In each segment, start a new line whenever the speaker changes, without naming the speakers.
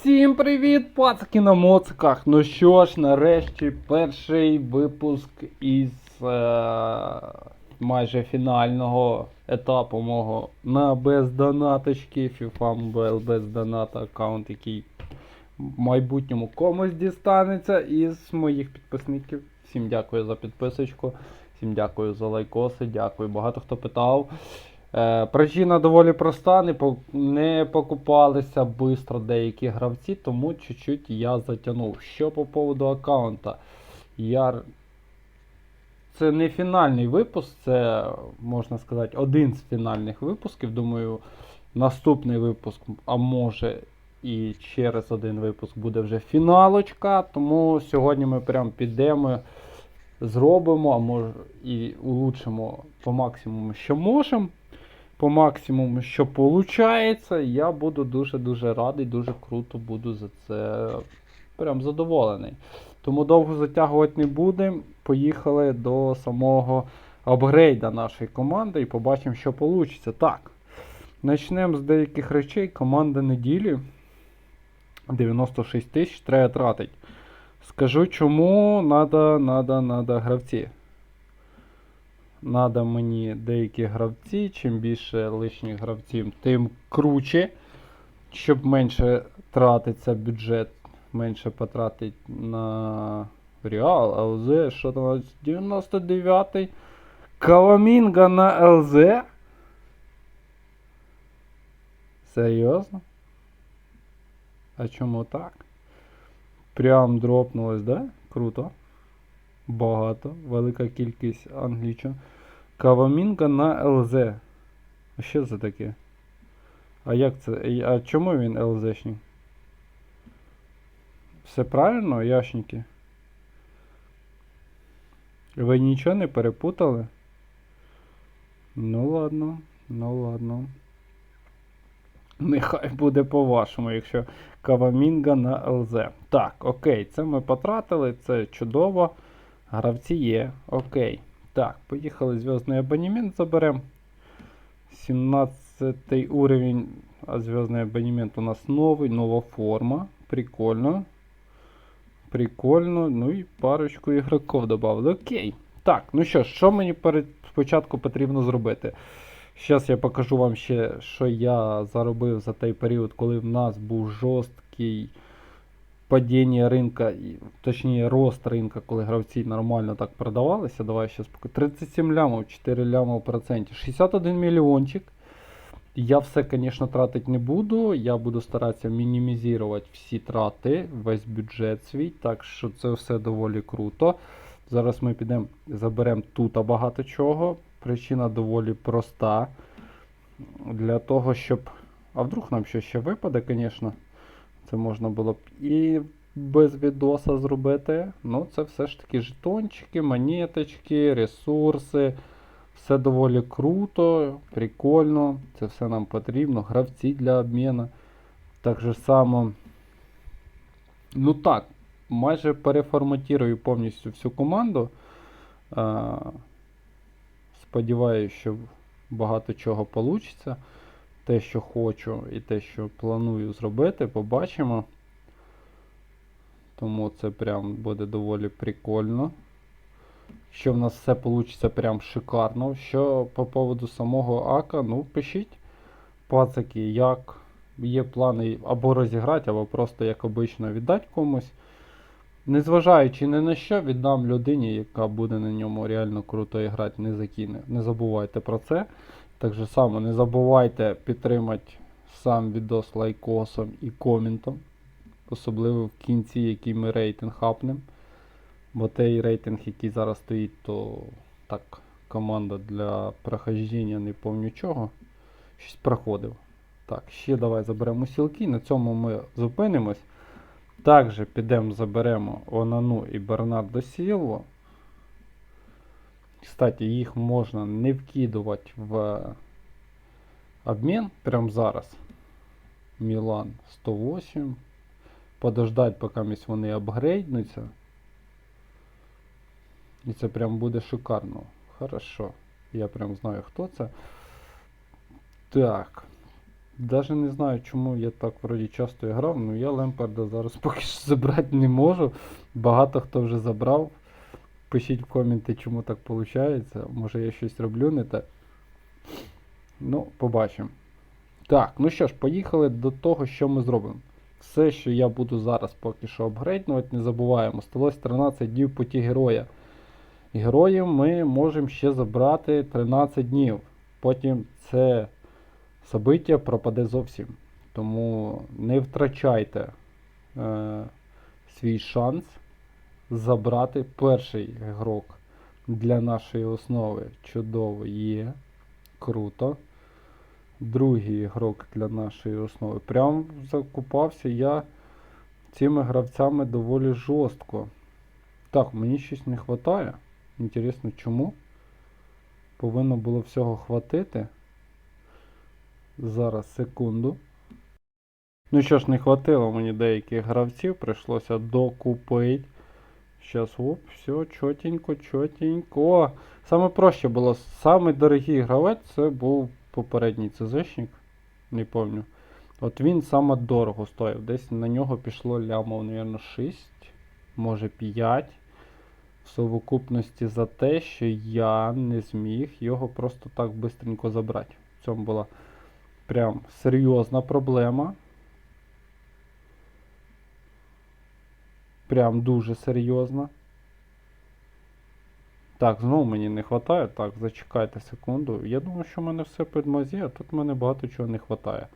Всім привіт, пацки на моциках. Ну що ж, нарешті перший випуск із е, майже фінального етапу мого на бездонаточки FIFA Mobile без доната аккаунт, який в майбутньому комусь дістанеться із моїх підписників. Всім дякую за підписочку, всім дякую за лайкоси, дякую. Багато хто питав. Е, причина доволі проста, не, не покупалися швидко деякі гравці, тому чуть-чуть я затягнув. Що по поводу аккаунта? Я... Це не фінальний випуск, це, можна сказати, один з фінальних випусків. Думаю, наступний випуск, а може і через один випуск буде вже фіналочка. Тому сьогодні ми прям підемо, зробимо, а може і улучшимо по максимуму, що можемо по максимуму, що виходить, я буду дуже-дуже радий, дуже круто буду за це прям задоволений. Тому довго затягувати не будемо. Поїхали до самого апгрейда нашої команди і побачимо, що вийде. Так. Почнемо з деяких речей. Команда неділі. 96 тисяч треба тратити. Скажу чому надо, надо, надо гравці. Надо мені деякі гравці. Чим більше лишніх гравців, тим круче. Щоб менше тратиться бюджет, менше потратить на Реал, ЛЗ, що там 99-й. Каламінга на ЛЗ. Серйозно? А чому так? Прям дропнулось, да? Круто. Багато. Велика кількість англічан. Кавамінка на ЛЗ. А що це таке? А як це? А чому він ЛЗшник? Все правильно, яшники? Ви нічого не перепутали? Ну ладно, ну ладно. Нехай буде по-вашому, якщо Кавамінга на ЛЗ. Так, окей, це ми потратили, це чудово. Гравці є. Окей. Так, поїхали зв'язний абонемент заберемо. 17 уровень, а зв'язний абонемент у нас новий, нова форма. Прикольно. Прикольно. Ну і парочку ігроків додали. Окей. Так, ну що що мені перед спочатку потрібно зробити? Зараз я покажу вам ще, що я заробив за той період, коли в нас був жорсткий падіння ринка, точніше рост ринка, коли гравці нормально так продавалися. Давай зараз покажу. 37 лямов, 4 ляма в проценті. 61 мільйончик. Я все, звісно, тратити не буду. Я буду старатися мінімізувати всі трати, весь бюджет свій. Так що це все доволі круто. Зараз ми підемо, заберемо тут багато чого. Причина доволі проста. Для того, щоб. А вдруг нам що ще випаде, звісно. Це можна було б і без відоса зробити. Ну, це все ж таки жетончики, монеточки, ресурси. Все доволі круто, прикольно. Це все нам потрібно. Гравці для обміну. Так же само. Ну так, майже переформатірую повністю всю команду. Сподіваюся, що багато чого вийде. Те, що хочу, і те, що планую зробити, побачимо. Тому це прям буде доволі прикольно. Що в нас все вийде прям шикарно. Що по поводу самого Ака, ну пишіть, пацаки, як є плани або розіграти, або просто як обично віддати комусь. Незважаючи ні на що, віддам людині, яка буде на ньому реально круто грати, не закине. Не забувайте про це. Так же само не забувайте підтримати сам відос лайкосом і коментом. Особливо в кінці, який ми рейтинг хапнемо. Бо той рейтинг, який зараз стоїть, то так, команда для прохождення не помню чого. Щось проходив. Так, ще давай заберемо сілки. На цьому ми зупинимось. Також підемо заберемо Онану і Бернардо Сілво. Кстати, їх можна не вкидувати в обмін прямо зараз. Мілан 108. Подождать, поки вони апгрейднуться. І це прям буде шикарно. Хорошо. Я прям знаю, хто це. Так. Даже не знаю, чому я так вроді часто грав, ну я Лемпарда зараз поки що забрати не можу. Багато хто вже забрав. Пишіть в коменти, чому так виходить. Може я щось роблю не так. Ну, побачимо. Так, ну що ж, поїхали до того, що ми зробимо. Все, що я буду зараз поки що апгрейднувати, не забуваємо. Сталося 13 днів путі героя. Героїв ми можемо ще забрати 13 днів. Потім це собиття пропаде зовсім. Тому не втрачайте е, свій шанс забрати перший ігрок для нашої основи. Чудово є. Круто. Другий ігрок для нашої основи. Прям закупався я цими гравцями доволі жорстко. Так, мені щось не вистачає. Інтересно, чому? Повинно було всього хватити. Зараз, секунду. Ну що ж, не хватило мені деяких гравців, прийшлося докупити. Щас, оп, все, чотенько, чотенько. Саме проще було. Самий дорогий гравець це був попередній ЦЗшник. Не пам'ятаю. От він саме дорого стоїв. Десь на нього пішло лямов, мабуть, 6, може 5. В совокупності за те, що я не зміг його просто так бистренько забрати. В цьому була прям серйозна проблема. Прям дуже серйозна. Так, знову мені не вистачає. Так, зачекайте секунду. Я думаю, що в мене все під мазі, а тут в мене багато чого не вистачає.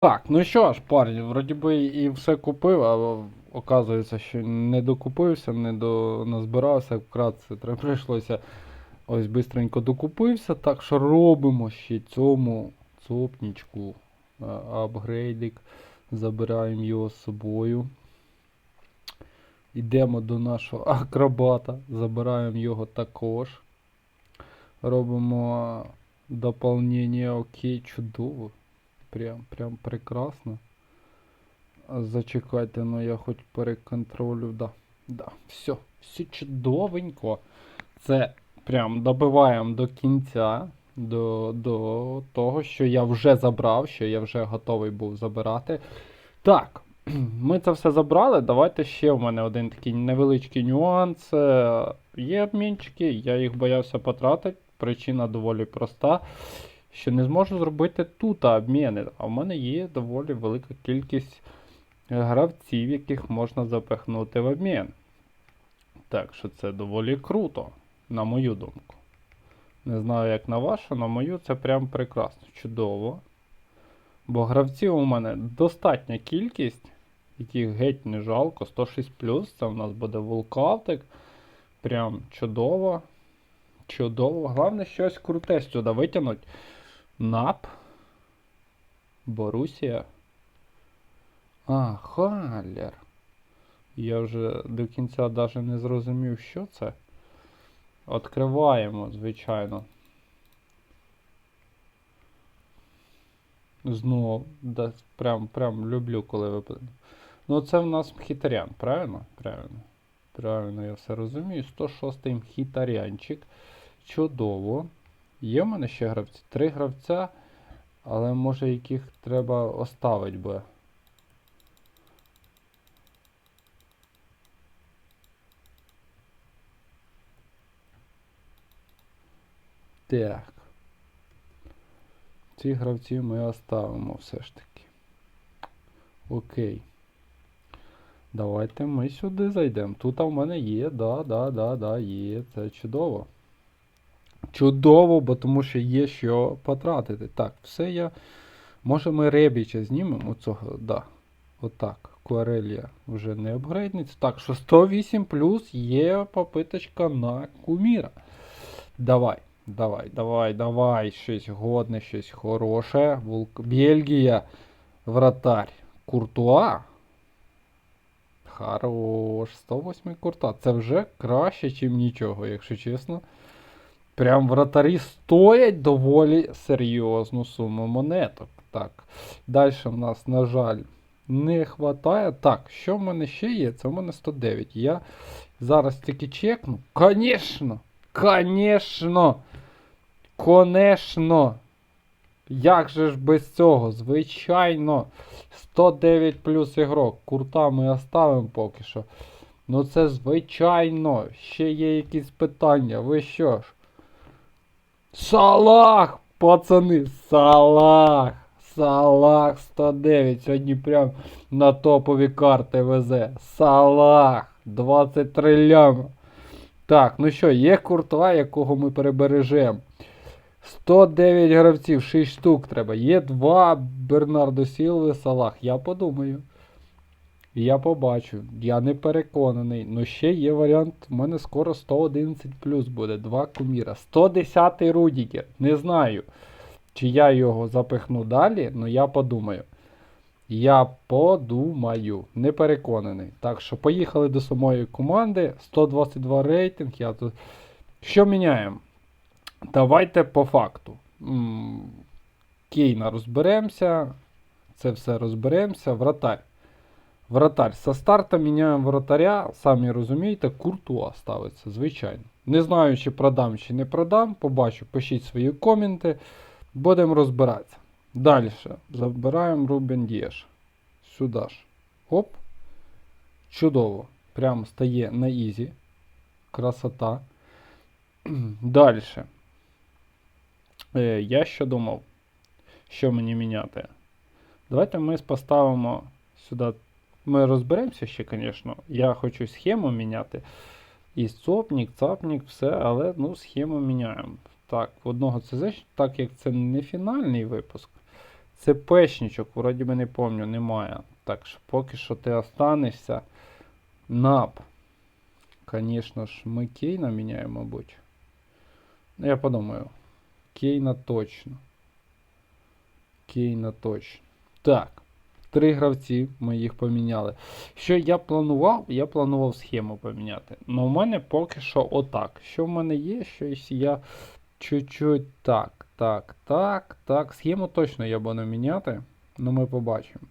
Так, ну що ж, парні, вроді би і все купив, а оказується, що не докупився, не до назбирався, вкратце треба прийшлося ось бистренько докупився. Так що робимо ще цьому цопнічку апгрейдик. Забираємо його з собою. Йдемо до нашого акробата, забираємо його також. Робимо доповнення окей, чудово. Прям, прям прекрасно. Зачекайте, ну я хоч переконтролю. Да, да, все, все чудовенько. Це прям добиваємо до кінця, до, до того, що я вже забрав, що я вже готовий був забирати. Так, ми це все забрали. Давайте ще в мене один такий невеличкий нюанс. Е, Є обмінчики, я їх боявся потратити. Причина доволі проста. Що не зможу зробити тут обміни. А в мене є доволі велика кількість гравців, яких можна запихнути в обмін. Так що це доволі круто, на мою думку. Не знаю, як на вашу, на мою це прям прекрасно, чудово. Бо гравців у мене достатня кількість, яких геть не жалко. 106 це в нас буде вулкавтик. Прям чудово. Чудово. Головне щось круте сюди витягнути. НАП. Борусія. А, Халлер. Я вже до кінця навіть не зрозумів, що це. Откриваємо, звичайно. Знову, да, прям, прям люблю, коли випадає. Ну, це в нас мхітарян, правильно? Правильно. Правильно, я все розумію. 106-й мхітарянчик. Чудово. Є в мене ще гравці? Три гравця, але може яких треба оставити би. Так. Ці гравці ми оставимо все ж таки. Окей. Давайте ми сюди зайдемо. Тут в мене є, да, да, да, да, є. Це чудово. Чудово, бо тому що є що потратити. Так, все я. Може ми ребіча знімемо оцього, да. Отак. Куарелія вже не апгрейдниця. Так, що 108 плюс є попиточка на куміра. Давай, давай, давай, давай. Щось годне, щось хороше. Бельгія. Вратарь. Куртуа. Хорош. 108 курта. Це вже краще, ніж нічого, якщо чесно. Прям вратарі стоять доволі серйозну суму монеток. Так. Далі в нас, на жаль, не вистачає. Так, що в мене ще є? Це в мене 109. Я зараз тільки чекну. Конечно! Конечно! Конечно! Як же ж без цього? Звичайно. 109 плюс ігрок. Курта ми оставимо поки що. Ну це звичайно. Ще є якісь питання. Ви що ж? Салах! Пацани, Салах! Салах 109. Сьогодні прям на топові карти везе. Салах! 23 ляма. Так, ну що, є куртва, якого ми перебережемо. 109 гравців, 6 штук треба. Є два Бернардо Сілви, Салах. Я подумаю. Я побачу. Я не переконаний. Ну ще є варіант. У мене скоро 111 плюс буде. Два куміра. 110 Рудікер. Не знаю, чи я його запихну далі, але я подумаю. Я подумаю, не переконаний. Так що поїхали до самої команди. 122 рейтинг. Я тут. Що міняємо? Давайте по факту. Кейна розберемося. Це все розберемося. Вратарь. Вратарь. Со старта міняємо вратаря. Самі розумієте, Куртуа ставиться, звичайно. Не знаю, чи продам, чи не продам. Побачу, пишіть свої коменти. Будемо розбиратися. Далі. Забираємо Рубен Дієш. Сюди ж. Оп. Чудово. Прямо стає на ізі. Красота. Далі. Е, я що думав, що мені міняти. Давайте ми поставимо сюди. Ми розберемося ще, звісно. Я хочу схему міняти. І цопнік, цапнік, все, але ну, схему міняємо. Так, одного ЦЗ, так як це не фінальний випуск. Це пешнічок, вроді би не пам'ятаю, немає. Так що поки що ти останешся. Нап. Звісно ж, ми Кейна міняємо, мабуть. Ну, я подумаю. Кейна точно. Кейна точно. Так. Три гравці, ми їх поміняли. Що я планував? Я планував схему поміняти. Ну, у мене поки що отак. Що в мене є? Щось я чуть-чуть так, так, так, так. Схему точно я буду міняти. Ну, ми побачимо.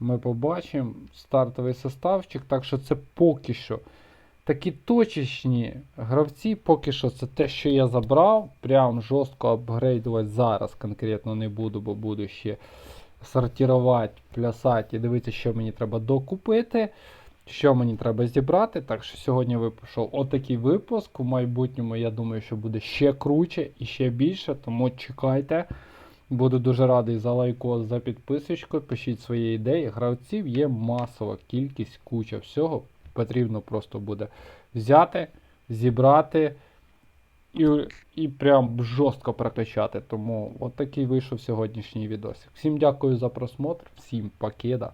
Ми побачимо стартовий составчик. Так що це поки що. Такі точечні гравці, поки що це те, що я забрав. Прям жорстко апгрейдувати зараз конкретно не буду, бо буду ще сортувати, плясати і дивитися, що мені треба докупити, що мені треба зібрати. Так що сьогодні вийшов отакий випуск. У майбутньому, я думаю, що буде ще круче і ще більше, тому чекайте. Буду дуже радий за лайкос, за підписочку. Пишіть свої ідеї. Гравців є масова кількість, куча всього. Потрібно просто буде взяти, зібрати і, і прям жорстко прокачати. Тому от такий вийшов сьогоднішній відосик. Всім дякую за просмотр, всім покеда.